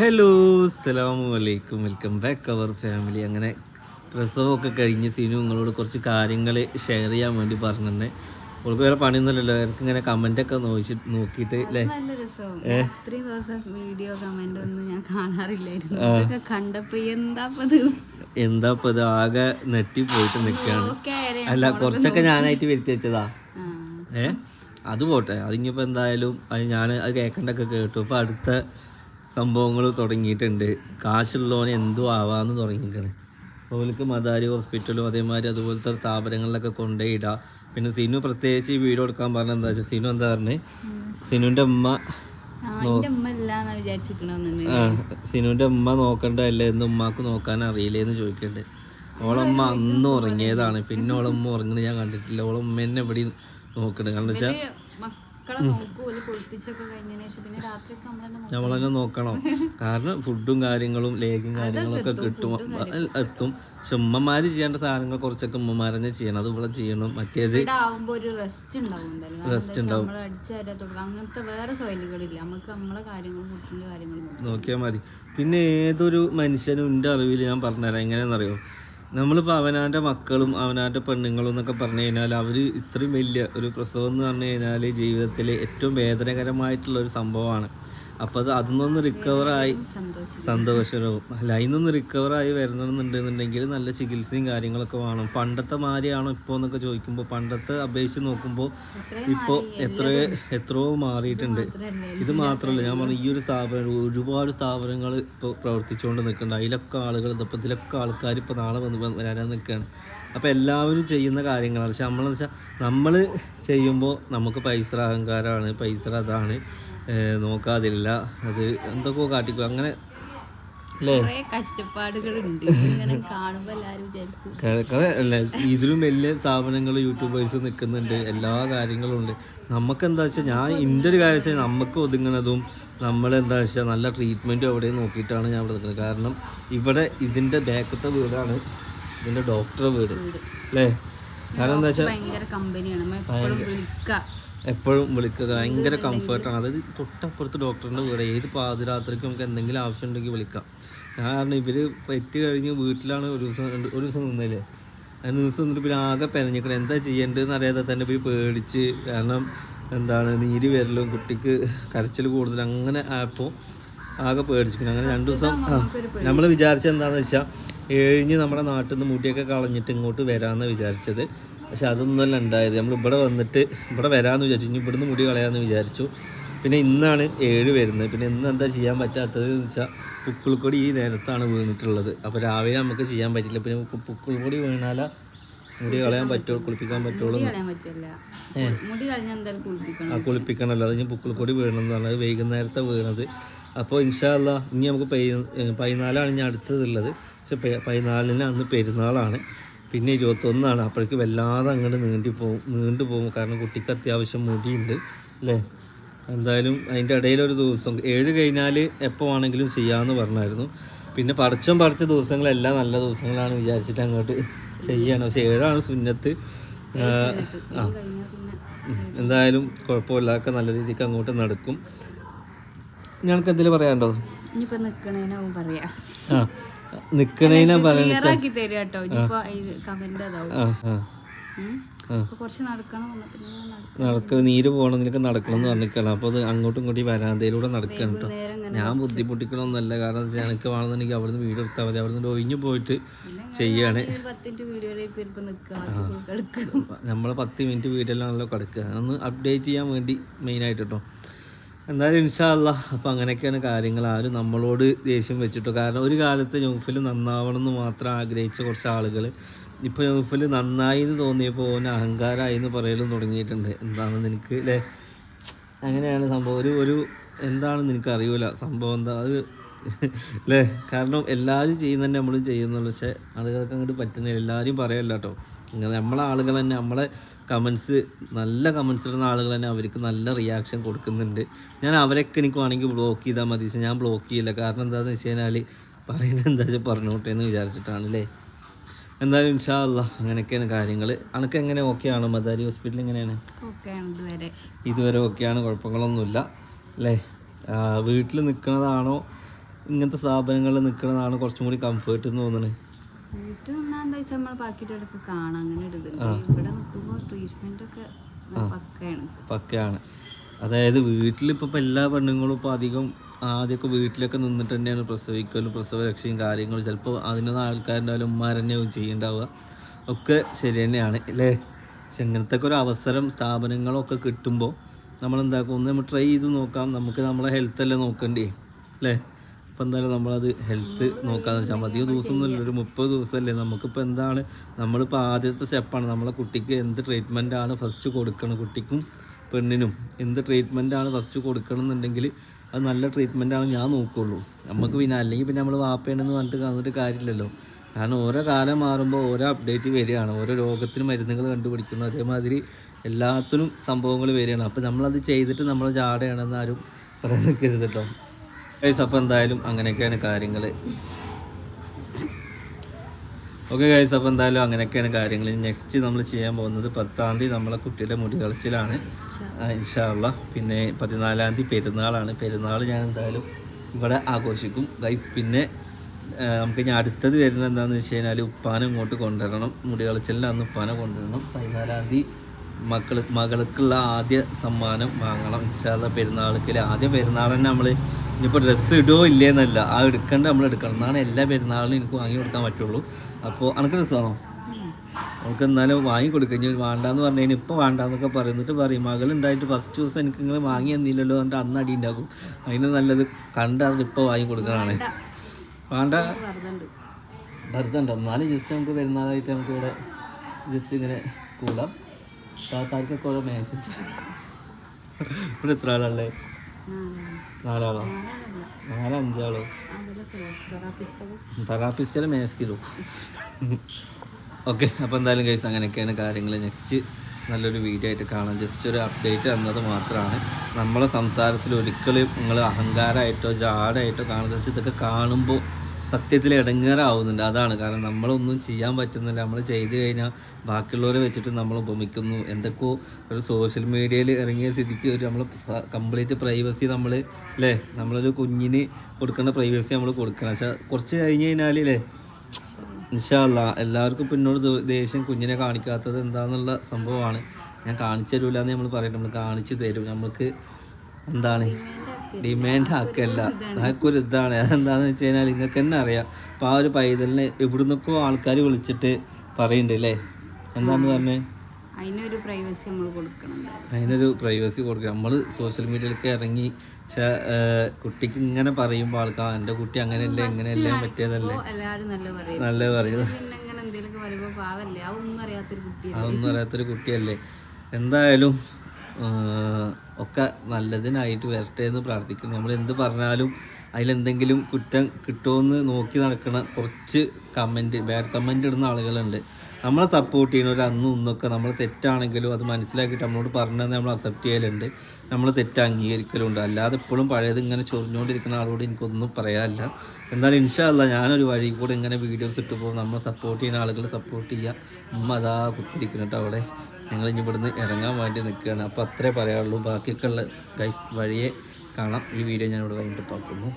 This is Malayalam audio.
ഹലോ അസ്സാം വലൈക്കും വെൽക്കം ബാക്ക് അവർ ഫാമിലി അങ്ങനെ പ്രസവമൊക്കെ കഴിഞ്ഞ് സിനു നിങ്ങളോട് കുറച്ച് കാര്യങ്ങൾ ഷെയർ ചെയ്യാൻ വേണ്ടി പറഞ്ഞിട്ടുണ്ട്. അവൾക്ക് വേറെ പണിയൊന്നുമില്ലല്ലോ. അവർക്ക് ഇങ്ങനെ കമന്റൊക്കെ നോക്കി നോക്കിയിട്ട് അല്ലേ ഇത്രയും ദിവസം വീഡിയോ കമന്റ് ഒന്നും ഞാൻ കാണാറില്ലായിരുന്നു. ഇതൊക്കെ കണ്ടപ്പോ എന്താ ഇത്? എന്താ ഇപ്പം ഇത്? ആകെ നെട്ടി പോയിട്ട് നിൽക്കുകയാണ് അല്ല കുറച്ചൊക്കെ ഞാനായിട്ട് വരുത്തി വെച്ചതാ. ഏഹ് അത് പോട്ടെ. അതിനിപ്പോൾ എന്തായാലും അത് ഞാൻ അത് കേൾക്കണ്ടൊക്കെ കേട്ടു. ഇപ്പോൾ അടുത്ത സംഭവങ്ങൾ തുടങ്ങിയിട്ടുണ്ട്. കാശുള്ളവന് എന്തോ ആവാന്ന് തുടങ്ങിയിരിക്കണേ അവർക്ക് മദാരി ഹോസ്പിറ്റലും അതേമാതിരി അതുപോലത്തെ സ്ഥാപനങ്ങളിലൊക്കെ കൊണ്ടുപോയിടാം. പിന്നെ സിനു പ്രത്യേകിച്ച് ഈ വീഡിയോ എടുക്കാൻ പറഞ്ഞ എന്താ വെച്ചാൽ സിനു എന്താ പറഞ്ഞത് സിനുവിന്റെ ഉമ്മ സിനുവിന്റെ ഉമ്മ നോക്കണ്ടല്ലേ എന്ന് ഉമ്മാക്ക് നോക്കാൻ അറിയില്ലേന്ന് ചോദിക്കണ്ട്. ഓളമ്മ അന്ന് ഉറങ്ങിയതാണ്. പിന്നെ ഓളമ്മ ഉറങ്ങുന്നത് ഞാൻ കണ്ടിട്ടില്ല. ഓളമ്മ എന്നെ എവിടെ നോക്കണേ. കാരണം വെച്ചാൽ മക്കളെ നോക്കൂ ഒരു കുളിപ്പിച്ചൊക്കെ കഴിഞ്ഞതിന് ശേഷം പിന്നെ നമ്മളെന്നെ നോക്കണം. കാരണം ഫുഡും കാര്യങ്ങളും ലേഖും കാര്യങ്ങളും ഒക്കെ കിട്ടും എത്തും. പക്ഷെ ഉമ്മമാര് ചെയ്യേണ്ട സാധനങ്ങൾ കുറച്ചൊക്കെ ഉമ്മമാരെന്നെ ചെയ്യണം. അതുപോലെ ഇവിടെ ചെയ്യണം. മറ്റേത് റെസ്റ്റ് ഉണ്ടാവും അങ്ങനത്തെ വേറെ സൊയലുകളില്ല നമുക്ക് നമ്മളെ കാര്യങ്ങളും കുട്ടിന്റെ കാര്യങ്ങളും നോക്കിയാൽ മതി. പിന്നെ ഏതൊരു മനുഷ്യനും എന്റെ അറിവിൽ ഞാൻ പറഞ്ഞുതരാം. എങ്ങനെയാണെന്നറിയോ? നമ്മളിപ്പോൾ അവനാന്റെ മക്കളും അവനാന്റെ പെണ്ണുങ്ങളും എന്നൊക്കെ പറഞ്ഞു കഴിഞ്ഞാൽ അവർ ഇത്രയും വലിയ ഒരു പ്രസവം എന്ന് പറഞ്ഞു കഴിഞ്ഞാൽ ജീവിതത്തിലെ ഏറ്റവും വേദനകരമായിട്ടുള്ള ഒരു സംഭവമാണ്. അപ്പോൾ അത് അതിൽ റിക്കവറായി സന്തോഷം സന്തോഷവും അല്ല അതിനൊന്ന് റിക്കവറായി വരണമെന്നുണ്ടെന്നുണ്ടെങ്കിൽ നല്ല ചികിത്സയും കാര്യങ്ങളൊക്കെ വേണം. പണ്ടത്തെ മാറിയാണോ ഇപ്പോൾ എന്നൊക്കെ ചോദിക്കുമ്പോൾ പണ്ടത്തെ അപേക്ഷിച്ച് നോക്കുമ്പോൾ ഇപ്പോൾ എത്ര എത്രയോ മാറിയിട്ടുണ്ട്. ഇത് മാത്രമല്ല ഞാൻ പറഞ്ഞു ഈ ഒരു സ്ഥാപനം ഒരുപാട് സ്ഥാപനങ്ങൾ ഇപ്പോൾ പ്രവർത്തിച്ചുകൊണ്ട് നിൽക്കുന്നുണ്ട്. അതിലൊക്കെ ആളുകൾ ഇപ്പോൾ ഇതിലൊക്കെ ആൾക്കാർ ഇപ്പോൾ നാളെ വന്ന് വരാനാ വരാൻ നിൽക്കുകയാണ്. അപ്പോൾ എല്ലാവരും ചെയ്യുന്ന കാര്യങ്ങളാണ്. പക്ഷെ നമ്മളെന്ന് വെച്ചാൽ നമ്മൾ ചെയ്യുമ്പോൾ നമുക്ക് പൈസ അഹങ്കാരമാണ് പൈസ അതാണ്. നോക്കാതില്ല. അത് എന്തൊക്കെ കാട്ടിക്കോ. അങ്ങനെ ഇതിലും വലിയ സ്ഥാപനങ്ങൾ യൂട്യൂബേഴ്സ് നിൽക്കുന്നുണ്ട്. എല്ലാ കാര്യങ്ങളും ഉണ്ട്. നമുക്ക് എന്താ വെച്ചാൽ ഞാൻ എന്റെ ഒരു കാര്യം വെച്ചാൽ നമുക്ക് ഒതുങ്ങണതും നമ്മളെന്താ വെച്ചാൽ നല്ല ട്രീറ്റ്മെന്റും അവിടെ നോക്കിയിട്ടാണ് ഞാൻ ഇവിടെ നിൽക്കുന്നത്. കാരണം ഇവിടെ ഇതിന്റെ ബാക്കത്തെ വീടാണ്. ഇതിന്റെ ഡോക്ടറെ വീട്. അല്ലേ കാരണം എന്താ വെച്ചാൽ ഭയങ്കര കമ്പനിയാണ് എപ്പോഴും വിളിക്ക വിളിക്കുക. ഭയങ്കര കംഫർട്ടാണ് അതായത് തൊട്ടപ്പുറത്ത് ഡോക്ടറിന്റെ വീട്. ഏത് പാതിരാത്രിക്ക് നമുക്ക് എന്തെങ്കിലും ആവശ്യം ഉണ്ടെങ്കിൽ വിളിക്കാം കാരണം ഇവർ പെറ്റ് കഴിഞ്ഞ് വീട്ടിലാണ് ഒരു ദിവസം ഒരു ദിവസം നിന്നില്ലേ? അതിന് ദിവസം നിന്നിട്ട് പിന്നെ ആകെ പെനഞ്ഞിക്കണം എന്താ ചെയ്യേണ്ടതെന്ന് അറിയാതെ തന്നെ പോയി പേടിച്ച് കാരണം എന്താണ് നീര് വരലും കുട്ടിക്ക് കരച്ചിൽ കൂടുതൽ അങ്ങനെ ആയപ്പോൾ ആകെ പേടിച്ചിരിക്കണം. അങ്ങനെ രണ്ട് ദിവസം നമ്മൾ വിചാരിച്ചത് എന്താണെന്ന് വെച്ചാൽ ഏഴിഞ്ഞ് നമ്മുടെ നാട്ടിൽ നിന്ന് മുടിയൊക്കെ കളഞ്ഞിട്ട് ഇങ്ങോട്ട് വരാമെന്ന് വിചാരിച്ചത്. പക്ഷെ അതൊന്നുമല്ല ഉണ്ടായത്. നമ്മൾ ഇവിടെ വന്നിട്ട് ഇവിടെ വരാമെന്ന് വിചാരിച്ചു. ഇനി ഇവിടുന്ന് മുടി കളയാമെന്ന് വിചാരിച്ചു. പിന്നെ ഇന്നാണ് ഏഴ് വരുന്നത്. പിന്നെ ഇന്ന് എന്താ ചെയ്യാൻ പറ്റാത്തത് എന്ന് വെച്ചാൽ പുക്കിൾക്കൊടി ഈ നേരത്താണ് വീണിട്ടുള്ളത്. അപ്പോൾ രാവിലെ നമുക്ക് ചെയ്യാൻ പറ്റില്ല. പിന്നെ പുക്കിൾക്കൊടി വീണാല മുടി കളയാൻ പറ്റുള്ളൂ കുളിപ്പിക്കാൻ പറ്റുള്ളൂ ആ കുളിപ്പിക്കണമല്ലോ അത് ഞാൻ പുക്കിൾക്കൊടി വീണെന്ന് പറഞ്ഞത് വൈകുന്നേരത്തെ വീണത്. അപ്പോൾ ഇൻഷാല്ല ഇനി നമുക്ക് പതിനാലാണ് ഇനി അടുത്തതുള്ളത്. പക്ഷെ പതിനാലിന് അന്ന് പെരുന്നാളാണ്. പിന്നെ ഇരുപത്തൊന്നാണ്. അപ്പോഴേക്ക് വല്ലാതെ അങ്ങോട്ട് നീണ്ടി പോകും നീണ്ടു പോകും കാരണം കുട്ടിക്ക് അത്യാവശ്യം മുടിയുണ്ട് അല്ലേ? എന്തായാലും അതിന്റെ ഇടയിലൊരു ദിവസം ഏഴ് കഴിഞ്ഞാൽ എപ്പോൾ വേണമെങ്കിലും ചെയ്യാമെന്ന് പറഞ്ഞായിരുന്നു. പിന്നെ പറിച്ചും പറിച്ച ദിവസങ്ങളെല്ലാം നല്ല ദിവസങ്ങളാണ് വിചാരിച്ചിട്ട് അങ്ങോട്ട് ചെയ്യാണ് പക്ഷെ ഏഴാണ് സുന്നത്ത്. ആ. എന്തായാലും കുഴപ്പമില്ല ഒക്കെ നല്ല രീതിക്ക് അങ്ങോട്ട് നടക്കും. ഞങ്ങൾക്ക് എന്തെങ്കിലും പറയാനുണ്ടോ? പറയാ. ആ. നിക്കണേനാ. അപ്പൊ നടക്ക നീര് പോകണം നിനക്ക് നടക്കണം എന്ന് പറഞ്ഞിരിക്കണം അപ്പോൾ അത് അങ്ങോട്ടും ഇങ്ങോട്ടും വരാന്തയിലൂടെ നടക്കണം കേട്ടോ ഞാൻ ബുദ്ധിമുട്ടിക്കണമെന്നല്ല കാരണം വെച്ചാൽ എനിക്ക് വേണമെന്നുണ്ടെങ്കിൽ അവിടുന്ന് വീട് എടുത്താൽ മതി. അവിടുന്ന് ഒഴിഞ്ഞു പോയിട്ട് ചെയ്യാണ്. നമ്മൾ പത്ത് മിനിറ്റ് വീട്ടിലാണല്ലോ കിടക്കുക. ഒന്ന് അപ്ഡേറ്റ് ചെയ്യാൻ വേണ്ടി മെയിനായിട്ട് കേട്ടോ എന്തായാലും ഇൻഷാല്ല അപ്പോൾ അങ്ങനെയൊക്കെയാണ് കാര്യങ്ങൾ. ആരും നമ്മളോട് ദേഷ്യം വെച്ചിട്ടോ. കാരണം ഒരു കാലത്ത് യൂഫിൽ നന്നാവണം എന്ന് മാത്രം ആഗ്രഹിച്ച കുറച്ച് ആളുകൾ ഇപ്പോൾ യൂഫിൽ നന്നായി എന്ന് തോന്നിയപ്പോൾ ഓന് അഹങ്കാരമായി എന്ന് പറയലും തുടങ്ങിയിട്ടുണ്ട്. എന്താണെന്ന് എനിക്ക് അല്ലേ അങ്ങനെയാണ് സംഭവം. ഒരു ഒരു എന്താണെന്ന് എനിക്ക് അറിയൂല സംഭവം എന്താ? അത് അല്ലേ കാരണം എല്ലാവരും ചെയ്യുന്നതന്നെ നമ്മളും ചെയ്യുന്നുള്ളൂ. പക്ഷേ ആളുകൾക്ക് അങ്ങോട്ട് പറ്റുന്നില്ല. എല്ലാവരും പറയല്ല കേട്ടോ നമ്മളെ ആളുകൾ തന്നെ നമ്മളെ കമൻസ് നല്ല കമൻസ് ഇടുന്ന ആളുകൾ തന്നെ അവർക്ക് നല്ല റിയാക്ഷൻ കൊടുക്കുന്നുണ്ട്. ഞാൻ അവരൊക്കെ എനിക്ക് വേണമെങ്കിൽ ബ്ലോക്ക് ചെയ്താൽ മതി. ഞാൻ ബ്ലോക്ക് ചെയ്യില്ല. കാരണം എന്താണെന്ന് വെച്ച് കഴിഞ്ഞാൽ പറയുന്നത് എന്താ വെച്ചാൽ പറഞ്ഞോട്ടെ എന്ന് വിചാരിച്ചിട്ടാണ് അല്ലേ? എന്തായാലും ഇൻഷാ അല്ല അങ്ങനെയൊക്കെയാണ് കാര്യങ്ങൾ അനക്ക് എങ്ങനെ ഓക്കെ ആണോ? മദാരി ഹോസ്പിറ്റൽ എങ്ങനെയാണ്? ഓക്കെയാണ് ഇതുവരെ. ഇതുവരെ ഓക്കെയാണ് കുഴപ്പങ്ങളൊന്നുമില്ല. അല്ലേ? വീട്ടിൽ നിൽക്കുന്നതാണോ ഇങ്ങനത്തെ സ്ഥാപനങ്ങളിൽ നിൽക്കുന്നതാണ് കുറച്ചും കൂടി കംഫേർട്ട് എന്ന് തോന്നുന്നത് വീട്ടിൽ നിന്നാ എന്താ വെച്ചാൽ നമ്മളെ ബാക്കിയുള്ളവരൊക്കെ കാണാം അങ്ങനെ ഇടുന്നുണ്ട് ഇവിടെ നിൽക്കുമ്പോൾ ട്രീറ്റ്മെന്റ് ഒക്കെ പക്കയാണ്. പക്കയാണ്. അതായത് വീട്ടിലിപ്പോൾ ഇപ്പോൾ എല്ലാ പെണ്ണുങ്ങളും ഇപ്പോൾ അധികം ആദ്യമൊക്കെ വീട്ടിലൊക്കെ നിന്നിട്ട് തന്നെയാണ് പ്രസവിക്കലും പ്രസവരക്ഷയും കാര്യങ്ങളും. ചിലപ്പോൾ അതിനൊന്നും ആൾക്കാരുണ്ടാവില്ല ഉമ്മാരെന്നെയാവും ചെയ്യേണ്ടാവുക. ഒക്കെ ശരി തന്നെയാണ് അല്ലേ? പക്ഷെ ഇങ്ങനത്തെ ഒരു അവസരം സ്ഥാപനങ്ങളൊക്കെ കിട്ടുമ്പോൾ നമ്മൾ എന്താക്കും ഒന്ന് നമ്മൾ ട്രൈ ചെയ്ത് നോക്കാം. നമുക്ക് നമ്മളെ ഹെൽത്ത് അല്ലേ നോക്കണ്ടേ? അല്ലേ? അപ്പോൾ എന്തായാലും നമ്മളത് ഹെൽത്ത് നോക്കാന്ന് വെച്ചാൽ അധികം ദിവസമൊന്നുമില്ല ഒരു മുപ്പത് ദിവസമല്ലേ? നമുക്കിപ്പോൾ എന്താണ്? നമ്മളിപ്പോൾ ആദ്യത്തെ സ്റ്റെപ്പാണ് നമ്മളെ കുട്ടിക്ക് എന്ത് ട്രീറ്റ്മെന്റ് ആണ് ഫസ്റ്റ് കൊടുക്കണം കുട്ടിക്കും പെണ്ണിനും? എന്ത് ട്രീറ്റ്മെന്റ് ആണ് ഫസ്റ്റ് കൊടുക്കണം എന്നുണ്ടെങ്കിൽ അത് നല്ല ട്രീറ്റ്മെന്റ് ആണ് ഞാൻ നോക്കുള്ളൂ. നമുക്ക് പിന്നെ അല്ലെങ്കിൽ പിന്നെ നമ്മൾ വാപ്പയാണെന്ന് പറഞ്ഞിട്ട് കാണുന്നിട്ട് കാര്യമില്ലല്ലോ. കാരണം ഓരോ കാലം മാറുമ്പോൾ ഓരോ അപ്ഡേറ്റ് വരികയാണ്. ഓരോ രോഗത്തിന് മരുന്നുകൾ കണ്ടുപിടിക്കുന്നു. അതേമാതിരി എല്ലാത്തിനും സംഭവങ്ങൾ വരികയാണ്. അപ്പോൾ നമ്മളത് ചെയ്തിട്ട് നമ്മൾ ജാടയാണെന്ന് ആരും പറയാൻ നിൽക്കരുത് കേട്ടോ. ഗൈസ് അപ്പോൾ എന്തായാലും അങ്ങനെയൊക്കെയാണ് കാര്യങ്ങൾ ഓക്കെ ഗൈസ് അപ്പോൾ എന്തായാലും അങ്ങനെയൊക്കെയാണ് കാര്യങ്ങൾ നെക്സ്റ്റ് നമ്മൾ ചെയ്യാൻ പോകുന്നത് പത്താം തീയതി നമ്മളെ കുട്ടിയുടെ മുടി കളിച്ചിലാണ് ഇൻഷാള്ള പിന്നെ പതിനാലാം തീയതി പെരുന്നാളാണ്. പെരുന്നാൾ ഞാൻ എന്തായാലും ഇവിടെ ആഘോഷിക്കും. ഗൈസ് പിന്നെ നമുക്ക് ഇനി അടുത്തത് വരുന്നത് എന്താണെന്ന് വെച്ച് കഴിഞ്ഞാൽ ഉപ്പാനെ ഇങ്ങോട്ട് കൊണ്ടുവരണം. മുടി കളിച്ചലിന്റെ അന്ന് ഉപ്പാനെ കൊണ്ടുവരണം. പതിനാലാം തീയതി മക്കൾ മകൾക്കുള്ള ആദ്യ സമ്മാനം വാങ്ങണം. ഇൻഷാല്ല പെരുന്നാൾക്ക്. ആദ്യ പെരുന്നാൾ തന്നെ നമ്മൾ ഇനിയിപ്പോൾ ഡ്രസ്സ് ഇടുമോ ഇല്ലേന്നല്ല. ആ എടുക്കേണ്ട നമ്മൾ എടുക്കണം. എന്നാണ് എല്ലാ പെരുന്നാളിനും എനിക്ക് വാങ്ങി കൊടുക്കാൻ പറ്റുള്ളൂ. അപ്പോൾ അനക്ക് ഡ്രസ്സാണോ നമുക്ക് എന്നാലും വാങ്ങി കൊടുക്കുക ഇനി വേണ്ടാന്ന് പറഞ്ഞു കഴിഞ്ഞാൽ ഇപ്പോൾ വേണ്ടാന്നൊക്കെ പറയുന്നിട്ട് പറയും മകളുണ്ടായിട്ട് ഫസ്റ്റ് ദിവസം എനിക്ക് നിങ്ങൾ വാങ്ങി തന്നില്ലല്ലോ എന്നിട്ട് അന്ന് അടി ഉണ്ടാക്കും. അതിന് നല്ലത് കണ്ടത് ഇപ്പോൾ വാങ്ങി കൊടുക്കണതാണ്. വേണ്ട. വെറുതെ ഉണ്ട് വെറുതെ ഉണ്ടോ എന്നാലും ജസ്റ്റ് നമുക്ക് പെരുന്നാളായിട്ട് നമുക്ക് ഇവിടെ ജസ്റ്റ് ഇങ്ങനെ കൂടാം. താത്താർക്കൊക്കെ ഓരോ മെസ്സേജ് ഇവിടെ എത്ര ആളല്ലേ നാലാളോ? നാല് അഞ്ചാളോ? ചെയ്തു. ഓക്കെ അപ്പോൾ എന്തായാലും കേസ് അങ്ങനെയൊക്കെയാണ് കാര്യങ്ങൾ നെക്സ്റ്റ് നല്ലൊരു വീഡിയോ ആയിട്ട് കാണാം. ജസ്റ്റ് ഒരു അപ്ഡേറ്റ് തന്നത് മാത്രമാണ്. നമ്മളെ സംസാരത്തിൽ ഒരിക്കലും നിങ്ങൾ അഹങ്കാരമായിട്ടോ ജാടായിട്ടോ കാണുന്നത് വെച്ചാൽ ഇതൊക്കെ കാണുമ്പോൾ സത്യത്തിൽ ഇടങ്ങേറാവുന്നുണ്ട് അതാണ്. കാരണം നമ്മളൊന്നും ചെയ്യാൻ പറ്റുന്നില്ല. നമ്മൾ ചെയ്തു കഴിഞ്ഞാൽ ബാക്കിയുള്ളവരെ വെച്ചിട്ട് നമ്മൾ ഉപമിക്കുന്നു. എന്തൊക്കെയോ ഒരു സോഷ്യൽ മീഡിയയിൽ ഇറങ്ങിയ സ്ഥിതിക്ക് ഒരു നമ്മൾ കംപ്ലീറ്റ് പ്രൈവസി നമ്മൾ അല്ലേ നമ്മളൊരു കുഞ്ഞിന് കൊടുക്കേണ്ട പ്രൈവസി നമ്മൾ കൊടുക്കണം. പക്ഷേ കുറച്ച് കഴിഞ്ഞ് കഴിഞ്ഞാൽ അല്ലേ ഇൻഷാല്ല എല്ലാവർക്കും പിന്നോട് ദേഷ്യം കുഞ്ഞിനെ കാണിക്കാത്തത് എന്താന്നുള്ള സംഭവമാണ്. ഞാൻ കാണിച്ചു തരൂല എന്ന് നമ്മൾ പറയും നമ്മൾ കാണിച്ചു തരും. നമുക്ക് എന്താണ്? ഡിമാൻഡ് ആക്കല്ല അതൊക്കൊരു ഇതാണ്. അതെന്താന്ന് വെച്ച് കഴിഞ്ഞാൽ നിങ്ങൾക്ക് തന്നെ അറിയാം. അപ്പം ആ ഒരു പൈതലിനെ എവിടുന്നൊക്കെ ആൾക്കാർ വിളിച്ചിട്ട് പറയുന്നുണ്ട് അല്ലേ എന്താന്ന് പറഞ്ഞേ? അതിനൊരു പ്രൈവസി നമ്മൾ കൊടുക്കണം. അതിനൊരു പ്രൈവസി കൊടുക്കുക നമ്മൾ സോഷ്യൽ മീഡിയയിലൊക്കെ ഇറങ്ങി പക്ഷേ കുട്ടിക്ക് ഇങ്ങനെ പറയുമ്പോൾ ആൾക്കാർ എന്റെ കുട്ടി അങ്ങനെയല്ലേ ഇങ്ങനെയല്ലേ പറ്റിയതല്ലേ നല്ല പറയും. നല്ല പറയുന്നത് അതൊന്നും അറിയാത്തൊരു കുട്ടിയല്ലേ? എന്തായാലും ഒക്കെ നല്ലതിനായിട്ട് വരട്ടെ എന്ന് പ്രാർത്ഥിക്കുന്നു. നമ്മൾ എന്ത് പറഞ്ഞാലും അതിലെന്തെങ്കിലും കുറ്റം കിട്ടുമെന്ന് നോക്കി നടക്കുന്ന കുറച്ച് കമന്റ് ബാഡ് കമന്റ് ഇടുന്ന ആളുകളുണ്ട്. നമ്മളെ സപ്പോർട്ട് ചെയ്യുന്ന ഒരു അന്നും ഇന്നൊക്കെ നമ്മൾ തെറ്റാണെങ്കിലും അത് മനസ്സിലാക്കിയിട്ട് നമ്മളോട് പറഞ്ഞത് നമ്മൾ അക്സെപ്റ്റ് ചെയ്യലുണ്ട്. നമ്മൾ തെറ്റ് അംഗീകരിക്കലുണ്ട്. അല്ലാതെ ഇപ്പോഴും പഴയത് ഇങ്ങനെ ചൊറിഞ്ഞുകൊണ്ടിരിക്കുന്ന ആളോട് എനിക്കൊന്നും പറയാനില്ല. എന്നാലും ഇൻഷാല്ല ഞാനൊരു വഴി കൂടെ ഇങ്ങനെ വീഡിയോസ് ഇട്ട് പോകും. നമ്മൾ സപ്പോർട്ട് ചെയ്യുന്ന ആളുകൾ സപ്പോർട്ട് ചെയ്യുക. ഉമ്മ അതാ കുത്തിരിക്കുന്നുണ്ട് അവിടെ. ഞങ്ങൾ ഇനി ഇവിടുന്ന് ഇറങ്ങാൻ വേണ്ടി നിൽക്കുകയാണ്. അപ്പോൾ അത്രേ പറയാനുള്ളൂ. ബാക്കിയൊക്കെ ഉള്ള ഗൈസ് വഴിയെ കാണാം. ഈ വീഡിയോ ഞാൻ ഇവിടെ വൈകിട്ട് പാക്കുന്നു.